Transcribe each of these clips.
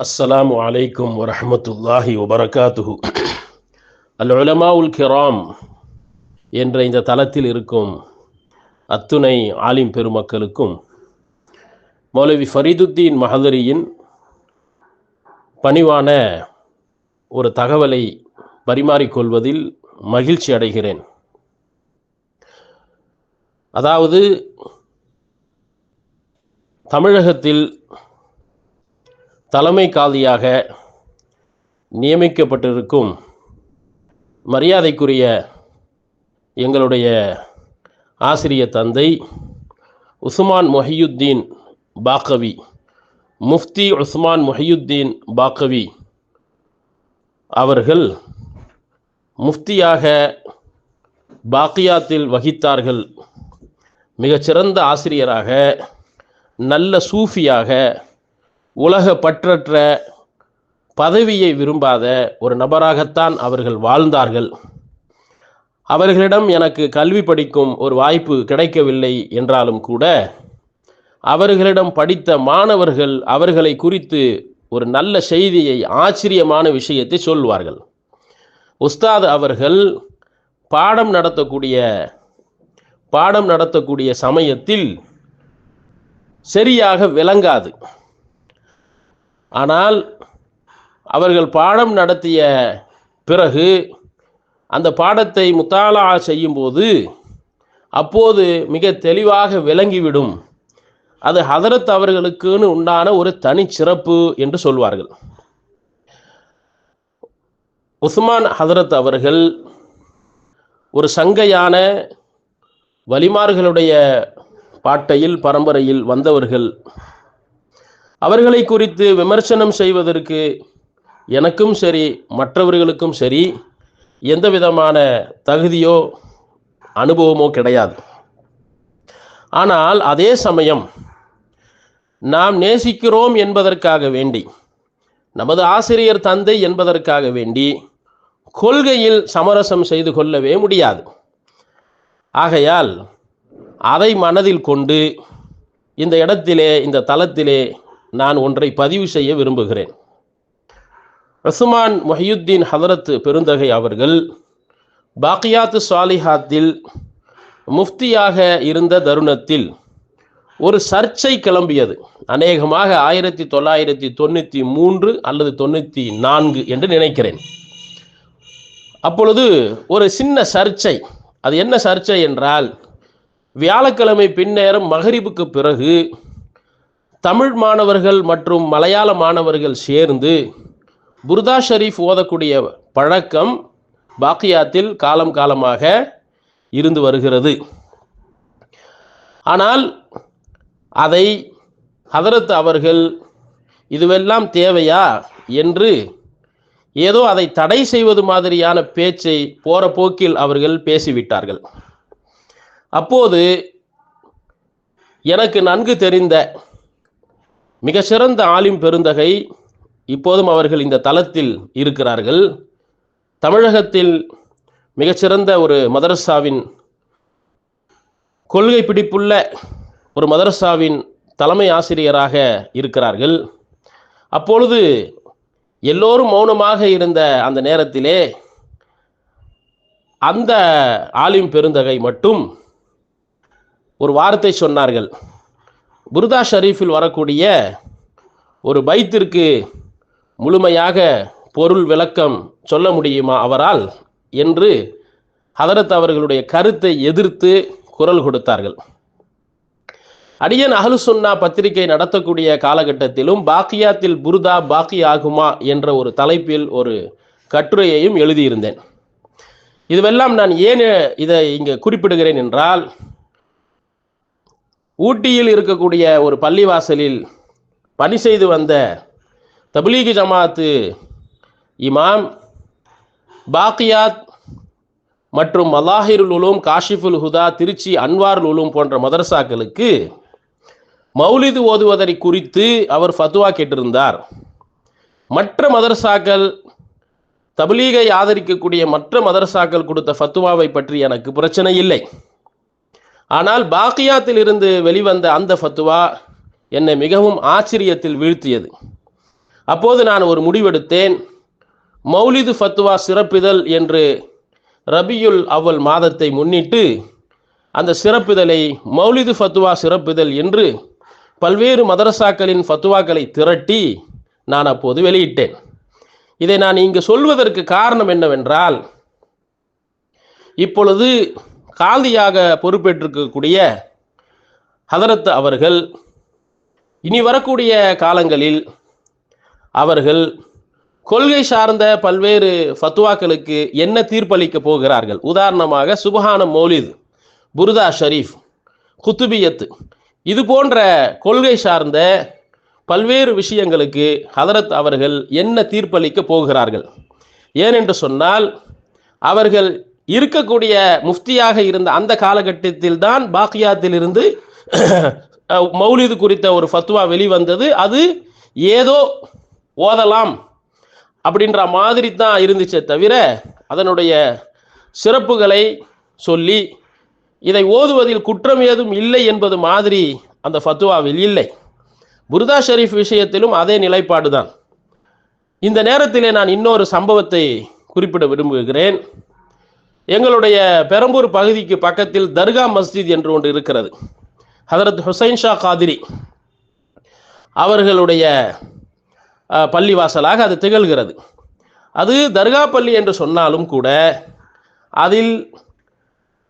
அஸ்ஸலாமு அலைக்கும் வரஹமத்துல்லாஹி வபரகாத்துஹு அல் உல் கிராம் என்ற இந்த தளத்தில் இருக்கும் அத்துணை ஆலிம் பெருமக்களுக்கும் மௌலவி ஃபரீதுத்தீன் மஹதரியின் பணிவான ஒரு தகவலை பரிமாறிக்கொள்வதில் மகிழ்ச்சி அடைகிறேன். அதாவது தமிழகத்தில் தலைமை காதியாக நியமிக்கப்பட்டிருக்கும் மரியாதைக்குரிய எங்களுடைய ஆசிரிய தந்தை உஸ்மான் மொஹியுத்தீன் பாக்கவி முஃப்தி உஸ்மான் மொஹியுத்தீன் பாக்கவி அவர்கள் முஃப்தியாக பாக்கியாத்தில் வகித்தார்கள். மிகச்சிறந்த ஆசிரியராக நல்ல சூஃபியாக உலக பற்றற்ற பதவியை விரும்பாத ஒரு நபராகத்தான் அவர்கள் வாழ்ந்தார்கள். அவர்களிடம் எனக்கு கல்வி படிக்கும் ஒரு வாய்ப்பு கிடைக்கவில்லை என்றாலும் கூட அவர்களிடம் படித்த மாணவர்கள் அவர்களை குறித்து ஒரு நல்ல செய்தியை ஆச்சரியமான விஷயத்தை சொல்வார்கள். உஸ்தாத் அவர்கள் பாடம் நடத்தக்கூடிய பாடம் நடத்தக்கூடிய சமயத்தில் சரியாக விளங்காது. ஆனால் அவர்கள் பாடம் நடத்திய பிறகு அந்த பாடத்தை முத்தாலா செய்யும்போது அப்போது மிக தெளிவாக விளங்கிவிடும். அது ஹதரத் அவர்களுக்குன்னு உண்டான ஒரு தனிச்சிறப்பு என்று சொல்வார்கள். உஸ்மான் ஹதரத் அவர்கள் ஒரு சங்கையான வலிமார்களுடைய பாட்டையில் பரம்பரையில் வந்தவர்கள். அவர்களை குறித்து விமர்சனம் செய்வதற்கு எனக்கும் சரி மற்றவர்களுக்கும் சரி எந்த விதமான தகுதியோ அனுபவமோ கிடையாது. ஆனால் அதே சமயம் நாம் நேசிக்கிறோம் என்பதற்காக வேண்டி நமது ஆசிரியர் தந்தை என்பதற்காக வேண்டி கொள்கையில் சமரசம் செய்து கொள்ளவே முடியாது. ஆகையால் அதை மனதில் கொண்டு இந்த இடத்திலே இந்த தளத்திலே நான் ஒன்றை பதிவு செய்ய விரும்புகிறேன். ரசுமான் மொஹியுத்தீன் ஹதரத் பெருந்தகை அவர்கள் பாக்கியாத்து சாலிஹாத்தில் முஃப்தியாக இருந்த தருணத்தில் ஒரு சர்ச்சை கிளம்பியது. அநேகமாக ஆயிரத்தி தொள்ளாயிரத்தி தொண்ணூற்றி மூன்று அல்லது தொண்ணூற்றி நான்கு என்று நினைக்கிறேன். அப்பொழுது ஒரு சின்ன சர்ச்சை. அது என்ன சர்ச்சை என்றால் வியாழக்கிழமை பின்னேரம் மகரிபுக்கு பிறகு தமிழ் மாணவர்கள் மற்றும் மலையாள மாணவர்கள் சேர்ந்து புர்தா ஷரீஃப் ஓதக்கூடிய பழக்கம் பாக்கியாத்தில் காலம் காலமாக இருந்து வருகிறது. ஆனால் அதை ஹதரத் அவர்கள் இதுவெல்லாம் தேவையா? என்று ஏதோ அதை தடை செய்வது மாதிரியான பேச்சை போற போக்கில் அவர்கள் பேசிவிட்டார்கள். அப்போது எனக்கு நன்கு தெரிந்த மிக சிறந்த ஆலிம் பெருந்தகை இப்போதும் அவர்கள் இந்த தளத்தில் இருக்கிறார்கள். தமிழகத்தில் மிகச்சிறந்த ஒரு மதரசாவின் கொள்கை பிடிப்புள்ள ஒரு மதரசாவின் தலைமை ஆசிரியராக இருக்கிறார்கள். அப்பொழுது எல்லோரும் மௌனமாக இருந்த அந்த நேரத்திலே அந்த ஆலிம் பெருந்தகை மட்டும் ஒரு வார்த்தை சொன்னார்கள். புர்தா ஷரீஃபில் வரக்கூடிய ஒரு பைத்திற்கு முழுமையாக பொருள் விளக்கம் சொல்ல முடியுமா அவரால்? என்று ஹதரத் அவர்களுடைய கருத்தை எதிர்த்து குரல் கொடுத்தார்கள். அடியன் அகலுசுன்னா பத்திரிகை நடத்தக்கூடிய காலகட்டத்திலும் பாக்கியாத்தில் புருதா பாக்கி ஆகுமா என்ற ஒரு தலைப்பில் ஒரு கட்டுரையையும் எழுதியிருந்தேன். இதுவெல்லாம் நான் ஏன் இதை இங்கே குறிப்பிடுகிறேன் என்றால் ஊட்டியில் இருக்கக்கூடிய ஒரு பள்ளிவாசலில் பணி செய்து வந்த தபிலீகி ஜமாத்து இமாம் பாக்கியாத் மற்றும் மலாஹிருல் உலூம் காஷிஃபுல் ஹுதா திருச்சி அன்வாருல் உலூம் போன்ற மதரசாக்களுக்கு மௌலிது ஓதுவதை குறித்து அவர் ஃபத்துவா கேட்டிருந்தார். மற்ற மதரசாக்கள் தபிலீகை ஆதரிக்கக்கூடிய மற்ற மதரசாக்கள் கொடுத்த ஃபத்துவாவை பற்றி எனக்கு பிரச்சனை இல்லை. ஆனால் பாக்கியாத்தில் இருந்து வெளிவந்த அந்த ஃபத்துவா என்னை மிகவும் ஆச்சரியத்தில் வீழ்த்தியது. அப்போது நான் ஒரு முடிவெடுத்தேன். மௌலிது ஃபத்துவா சிறப்பிதழ் என்று ரபியுல் அவ்வல் மாதத்தை முன்னிட்டு அந்த சிறப்பிதழை மௌலிது ஃபத்துவா சிறப்பிதழ் என்று பல்வேறு மதரசாக்களின் ஃபத்துவாக்களை திரட்டி நான் அப்போது வெளியிட்டேன். இதை நான் இங்கு சொல்வதற்கு காரணம் என்னவென்றால் இப்பொழுது காந்தியாக பொறுப்பேற்றிருக்கக்கூடிய ஹதரத் அவர்கள் இனி வரக்கூடிய காலங்களில் அவர்கள் கொள்கை சார்ந்த பல்வேறு ஃபத்துவாக்களுக்கு என்ன தீர்ப்பளிக்க போகிறார்கள்? உதாரணமாக சுபஹான மௌலித் புர்தா ஷரீஃப் குத்துபியத்து இது போன்ற கொள்கை சார்ந்த பல்வேறு விஷயங்களுக்கு ஹதரத் அவர்கள் என்ன தீர்ப்பளிக்க போகிறார்கள்? ஏனென்று சொன்னால் அவர்கள் இருக்கக்கூடிய முஃப்தியாக இருந்த அந்த காலகட்டத்தில் தான் பாக்கியாத்திலிருந்து மௌலிது குறித்த ஒரு ஃபத்வா வெளிவந்தது. அது ஏதோ ஓதலாம் அப்படின்ற மாதிரி தான் இருந்துச்சே தவிர அதனுடைய சிறப்புகளை சொல்லி இதை ஓதுவதில் குற்றம் ஏதும் இல்லை என்பது மாதிரி அந்த ஃபத்துவாவில் இல்லை. புர்தா ஷெரீஃப் விஷயத்திலும் அதே நிலைப்பாடு தான் இந்த நேரத்திலே நான் இன்னொரு சம்பவத்தை குறிப்பிட விரும்புகிறேன். எங்களுடைய பெரம்பூர் பகுதிக்கு பக்கத்தில் தர்கா மஸ்ஜித் என்று ஒன்று இருக்கிறது. ஹதரத் ஹுசைன் ஷா காதிரி அவர்களுடைய பள்ளிவாசலாக அது திகழ்கிறது. அது தர்கா பள்ளி என்று சொன்னாலும் கூட அதில்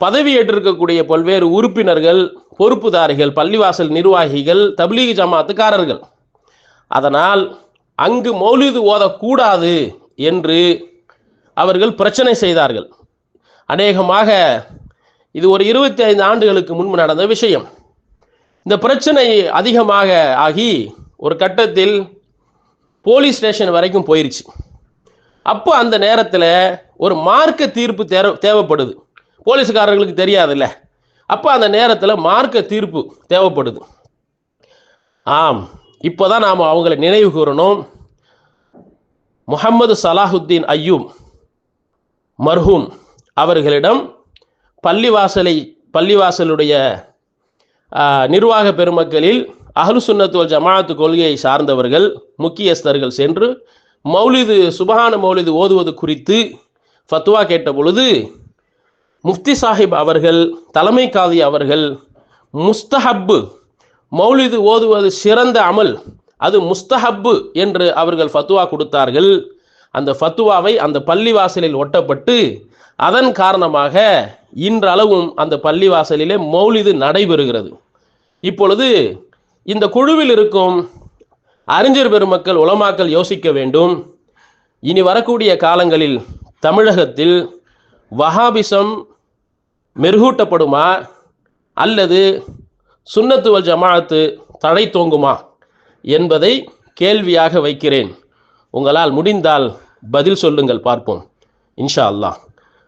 பதவி ஏற்றிருக்கக்கூடிய பல்வேறு உறுப்பினர்கள் பொறுப்புதாரிகள் பள்ளிவாசல் நிர்வாகிகள் தப்லீக் ஜமாத்துக்காரர்கள். அதனால் அங்கு மௌலிது ஓதக்கூடாது என்று அவர்கள் பிரச்சனை செய்தார்கள். அநேகமாக இது ஒரு இருபத்தி ஐந்து ஆண்டுகளுக்கு முன்பு நடந்த விஷயம். இந்த பிரச்சனை அதிகமாக ஆகி ஒரு கட்டத்தில் போலீஸ் ஸ்டேஷன் வரைக்கும் போயிருச்சு. அப்போ அந்த நேரத்தில் ஒரு மார்க்க தீர்ப்பு தேவை தேவைப்படுது. போலீஸ்காரர்களுக்கு தெரியாதுல்ல. அப்போ அந்த நேரத்தில் மார்க்க தீர்ப்பு தேவைப்படுது. ஆம் இப்போ தான் நாம் அவங்களை நினைவு கூறணும். முகமது சலாஹுத்தீன் ஐயூப் மர்ஹூம் அவர்களிடம் பள்ளிவாசலை பள்ளிவாசலுடைய நிர்வாக பெருமக்களில் அஹ்லு சுன்னத்துவல் ஜமாஅத்து கொள்கையை சார்ந்தவர்கள் முக்கியஸ்தர்கள் சென்று மௌலிது சுபஹான மௌலிது ஓதுவது குறித்து ஃபத்வா கேட்ட பொழுது முஃப்தி சாஹிப் அவர்கள் தலைமை காதி அவர்கள் முஸ்தஹப்பு மௌலிது ஓதுவது சிறந்த அமல் அது முஸ்தஹப்பு என்று அவர்கள் ஃபத்துவா கொடுத்தார்கள். அந்த ஃபத்துவாவை அந்த பள்ளிவாசலில் ஒட்டப்பட்டு அதன் காரணமாக இன்றளவும் அந்த பள்ளிவாசலிலே மௌலிது நடைபெறுகிறது. இப்பொழுது இந்த குழுவில் இருக்கும் அறிஞர் பெருமக்கள் உலமாக்கள் யோசிக்க வேண்டும். இனி வரக்கூடிய காலங்களில் தமிழகத்தில் வஹாபிசம் மெருகூட்டப்படுமா? அல்லது சுண்ணத்துவல் ஜமாஅத்து தடை தோங்குமா? என்பதை கேள்வியாக வைக்கிறேன். உங்களால் முடிந்தால் பதில் சொல்லுங்கள் பார்ப்போம். இன்ஷா அல்லாஹ்.